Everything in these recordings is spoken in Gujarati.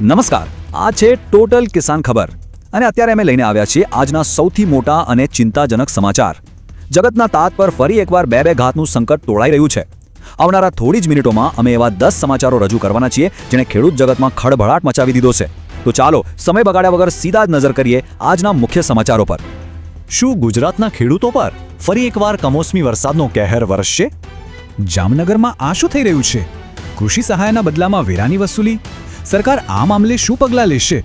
નમસ્કાર. આ છે ટોટલ કિસાન ખબર. અને અત્યારે અમે લઈને આવ્યા છીએ આજના સૌથી મોટા અને ચિંતાજનક સમાચાર. જગતના તાત પર ફરી એકવાર બે બે ઘાતનું સંકટ તોળાઈ રહ્યું છે. આવનારા થોડી જ મિનિટોમાં અમે એવા દસ સમાચારો રજૂ કરવાના છીએ, જેણે ખેડૂત જગતમાં ખળભળાટ મચાવી દીધો છે. તો ચાલો સમય બગાડ્યા વગર સીધા જ નજર કરીએ આજના મુખ્ય સમાચારો પર. શું ગુજરાતના ખેડૂતો પર ફરી એકવાર કમોસમી વરસાદનો કહેર વરસશે? જામનગરમાં આ શું થઈ રહ્યું છે? કૃષિ સહાયના બદલામાં વેરાની વસૂલી? સરકાર આ મામલે શું પગલાં લેશે?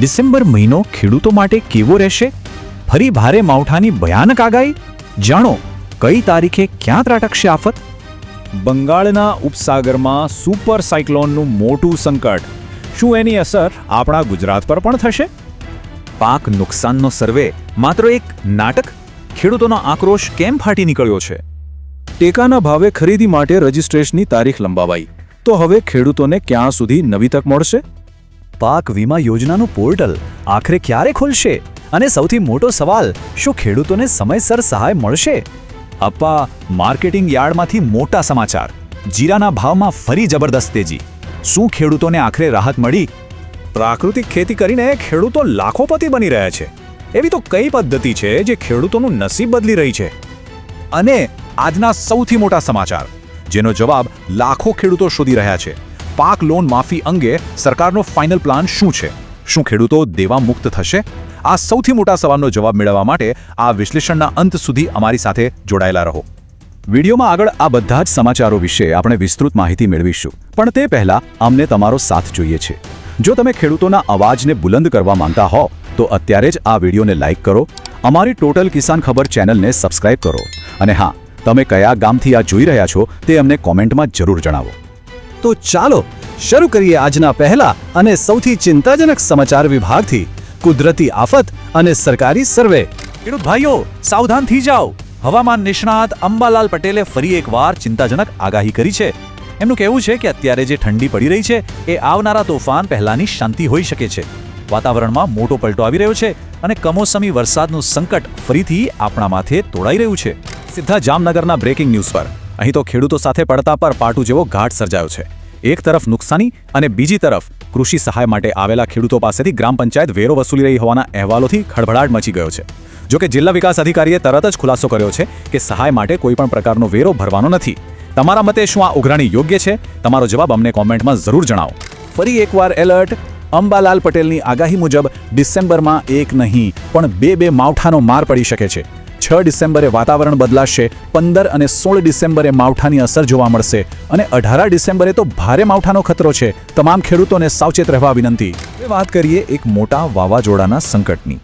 ડિસેમ્બર મહિનો ખેડૂતો માટે કેવો રહેશે? ફરી ભારે માવઠાની ભયાનક આગાહી? જાણો કઈ તારીખે ક્યાં ત્રાટકશે આફત? બંગાળના ઉપસાગરમાં સુપર સાયક્લોનનું મોટું સંકટ. શું એની અસર આપણા ગુજરાત પર પણ થશે? પાક નુકસાનનો સર્વે માત્ર એક નાટક? ખેડૂતોનો આક્રોશ કેમ ફાટી નીકળ્યો છે? ટેકાના ભાવે ખરીદી માટે રજિસ્ટ્રેશનની તારીખ લંબાવાઈ. તો હવે ખેડૂતોને ક્યાં સુધી નવી તક મળશે? પાક વીમા યોજનાનું પોર્ટલ આખરે ક્યારે ખુલશે? અને સૌથી મોટો સવાલ, શું ખેડૂતોને સમયસર સહાય મળશે? અપ્પા, માર્કેટિંગ યાર્ડમાંથી મોટા સમાચાર. જીરાના ભાવમાં ફરી જબરદસ્ત તેજી. શું ખેડૂતોને આખરે રાહત મળી? પ્રાકૃતિક ખેતી કરીને ખેડૂતો લાખોપતિ બની રહ્યા છે. એવી તો કઈ પદ્ધતિ છે જે ખેડૂતોનું નસીબ બદલી રહી છે? અને આજના સૌથી મોટા સમાચાર. જેનો જવાબ લાખો ખેડૂતો શોધી રહ્યા છે. પાક લોન માફી અંગે સરકારનો ફાઇનલ પ્લાન શું છે? શું ખેડૂતો દેવા મુક્ત થશે? આ સૌથી મોટા સવાલનો જવાબ મેળવવા માટે આ વિશ્લેષણના અંત સુધી અમારી સાથે જોડાયેલા રહો. વિડીયોમાં આગળ આ બધા જ સમાચારો વિશે આપણે વિસ્તૃત માહિતી મેળવીશું. પણ તે પહેલા અમને તમારો સાથ જોઈએ છે. જો તમે ખેડૂતોના અવાજને બુલંદ કરવા માંગતા હો, તો અત્યારે જ આ વિડીયોને લાઇક કરો. અમારી ટોટલ કિસાન ખબર ચેનલને સબસ્ક્રાઇબ કરો. અને હા તમે કયા ગામથી આ જોઈ રહ્યા છો તે અમને કોમેન્ટમાં જરૂર જણાવો. તો ચાલો, શરૂ કરીએ આજના પહેલા અને સૌથી ચિંતાજનક સમાચાર વિભાગથી. કુદરતી આફત અને સરકારી સર્વે. ખેડૂત ભાઈઓ સાવધાન થઈ જાઓ. હવામાન નિષ્ણાત અંબાલાલ પટેલે ફરી એકવાર ચિંતાજનક આગાહી કરી છે. એમનું કહેવું છે કે અત્યારે જે ઠંડી પડી રહી છે, એ આવનારા તોફાન પહેલાની શાંતિ હોઈ શકે છે. વાતાવરણમાં મોટો પલટો આવી રહ્યો છે અને કમોસમી વરસાદનું સંકટ ફરીથી આપણા માથે તોડાઈ રહ્યું છે. સીધા જામનગરના બ્રેકિંગ ન્યૂઝ પર. અહીં તો ખેડૂતો સાથે પડતા પર પાટુ જેવો ઘાટ સર્જાયો છે. એક તરફ નુકસાની અને બીજી તરફ કૃષિ સહાય માટે આવેલા ખેડૂતો પાસેથી ગ્રામ પંચાયત વેરો વસૂલી રહી હોવાના અહેવાલોથી ખળભળાટ મચી ગયો છે. જો કે જિલ્લા વિકાસ અધિકારીએ તરત જ ખુલાસો કર્યો છે કે સહાય માટે કોઈપણ પ્રકારનો વેરો ભરવાનો નથી. તમારા મતે શું આ ઉઘરાણી યોગ્ય છે? તમારો જવાબ અમને કોમેન્ટમાં જરૂર જણાવો. ફરી એકવાર એલર્ટ, અંબાલાલ પટેલની આગાહી મુજબ ડિસેમ્બરમાં એક નહીં, પણ બે બે માવઠાનો માર પડી શકે છે. છ ડિસેમ્બરે વાતાવરણ બદલાશે, પંદર અને સોળ ડિસેમ્બરે માવઠાની અસર જોવા મળશે અને અઢાર ડિસેમ્બરે તો ભારે માવઠાનો ખતરો છે. તમામ ખેડૂતોને સાવચેત રહેવા વિનંતી. હવે વાત કરીએ એક મોટા વાવાઝોડાના સંકટની.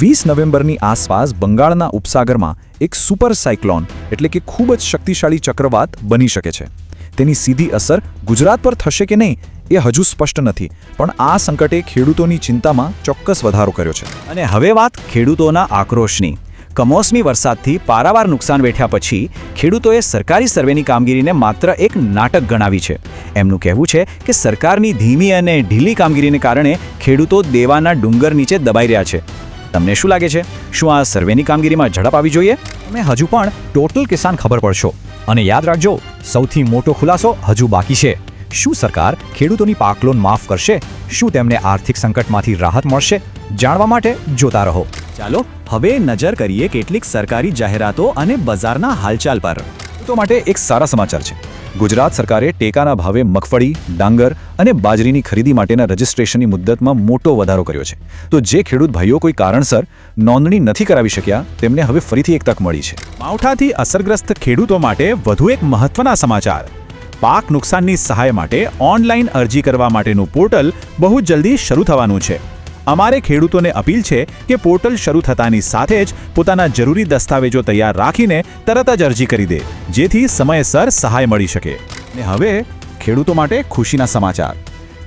વીસ નવેમ્બરની આસપાસ બંગાળના ઉપસાગરમાં એક સુપર સાયક્લોન એટલે કે ખૂબ જ શક્તિશાળી ચક્રવાત બની શકે છે. તેની સીધી અસર ગુજરાત પર થશે કે નહીં એ હજુ સ્પષ્ટ નથી, પણ આ સંકટે ખેડૂતોની ચિંતામાં ચોક્કસ વધારો કર્યો છે. અને હવે વાત ખેડૂતોના આક્રોશની. કમોસમી વરસાદથી પારાવાર નુકસાન વેઠ્યા પછી ખેડૂતોએ સરકારી સર્વેની કામગીરીને માત્ર એક નાટક ગણાવી છે. એમનું કહેવું છે કે સરકારની ધીમી અને ઢીલી કામગીરીને કારણે ખેડૂતો દેવાના ડુંગર નીચે દબાઈ રહ્યા છે. તમને શું લાગે છે? શું આ સર્વેની કામગીરીમાં ઝડપ આવી જોઈએ? તમે હજુ પણ ટોટલ કિસાન ખબર પડશો. અને યાદ રાખજો, સૌથી મોટો ખુલાસો હજુ બાકી છે. શું સરકાર ખેડૂતોની પાક લોન માફ કરશે? શું તેમને આર્થિક સંકટમાંથી રાહત મળશે? જાણવા માટે જોતા રહો. ચાલો હવે નજર કરીએ કેટલીક સરકારી જાહેરાતો અને બજારના હાલચાલ પર. તો માટે એક સારા સમાચાર છે. ગુજરાત સરકારે ટેકાના ભાવે મગફળી, ડાંગર અને બાજરીની ખરીદી માટેના રજિસ્ટ્રેશનની મુદ્દતમાં મોટો વધારો કર્યો છે. તો જે ખેડૂત ભાઈઓ કોઈ કારણસર નોંધણી નથી કરાવી શક્યા, તેમને હવે ફરીથી એક તક મળી છે. માવઠાથી અસરગ્રસ્ત ખેડૂતો માટે વધુ એક મહત્વના સમાચાર. પાક નુકસાનની સહાય માટે ઓનલાઈન અરજી કરવા માટેનું પોર્ટલ બહુ જલ્દી શરૂ થવાનું છે. અમારે ખેડૂતોને અપીલ છે કે પોર્ટલ શરૂ થતાની સાથે જ પોતાના જરૂરી દસ્તાવેજો તૈયાર રાખીને તરત જ અરજી કરી દે, જેથી સમયસર સહાય મળી શકે. ને હવે ખેડૂતો માટે ખુશીના સમાચાર.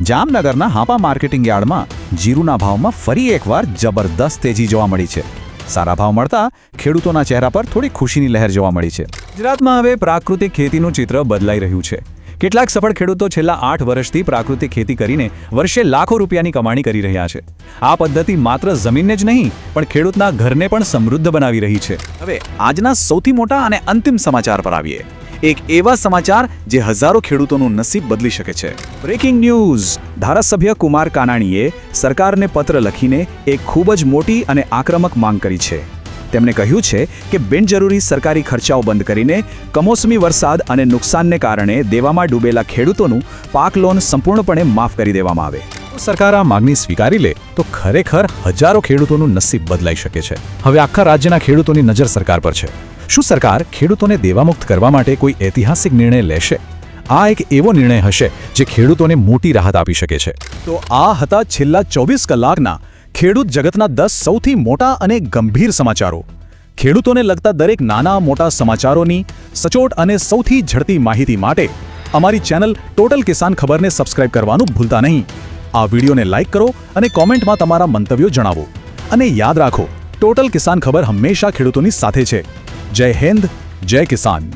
જામનગરના હાપા માર્કેટિંગ યાર્ડમાં જીરુના ભાવમાં ફરી એકવાર જબરદસ્ત તેજી જોવા મળી છે. સારા ભાવ મળતા ખેડૂતોના ચહેરા પર થોડી ખુશીની લહેર જોવા મળી છે. ગુજરાતમાં હવે પ્રાકૃતિક ખેતીનું ચિત્ર બદલાઈ રહ્યું છે. કેટલાક સફળ ખેડૂતો છેલ્લા આઠ વર્ષથી પ્રાકૃતિક ખેતી કરીને વર્ષે લાખો રૂપિયાની કમાણી કરી રહ્યા છે. આ પદ્ધતિ માત્ર જમીનને જ નહીં, પણ ખેડૂતના ઘરને પણ સમૃદ્ધ બનાવી રહી છે. હવે આજના સૌથી મોટા અને અંતિમ સમાચાર પર આવીએ. એક એવા સમાચાર જે હજારો ખેડૂતોનું નસીબ બદલી શકે છે. Breaking news. ધારાસભ્ય કુમાર કાનાણીએ સરકારને પત્ર લખીને એક ખૂબ જ મોટી અને આક્રમક માંગ કરી છે. તેમણે કહ્યું છે કે બિનજરૂરી સરકારી ખર્ચાઓ બંધ કરીને કમોસમી વરસાદ અને નુકસાનને કારણે દેવામાં ડૂબેલા ખેડૂતોનું પાક લોન સંપૂર્ણપણે માફ કરી દેવામાં આવે. સરકાર આ માગણી સ્વીકારી લે તો ખરેખર હજારો ખેડૂતોનું નસીબ બદલાઈ શકે છે. હવે આખા રાજ્યના ખેડૂતોની નજર સરકાર પર છે. શું સરકાર ખેડૂતોને દેવામુક્ત કરવા માટે કોઈ ઐતિહાસિક નિર્ણય લેશે? આ એક એવો નિર્ણય હશે જે ખેડૂતોને મોટી રાહત આપી શકે છે. તો આ હતા છેલ્લા ચોવીસ કલાકના ખેડૂત જગતના દસ સૌથી મોટા અને ગંભીર સમાચારો. ખેડૂતોને લગતા દરેક નાના મોટા સમાચારોની સચોટ અને સૌથી ઝડપી માહિતી માટે અમારી ચેનલ ટોટલ કિસાન ખબરને સબસ્ક્રાઇબ કરવાનું ભૂલતા નહીં. આ વિડીયોને લાઇક કરો અને કોમેન્ટમાં તમારા મંતવ્યો જણાવો. અને યાદ રાખો, ટોટલ કિસાન ખબર હંમેશા ખેડૂતોની સાથે છે. જય હિન્દ, જય કિસાન.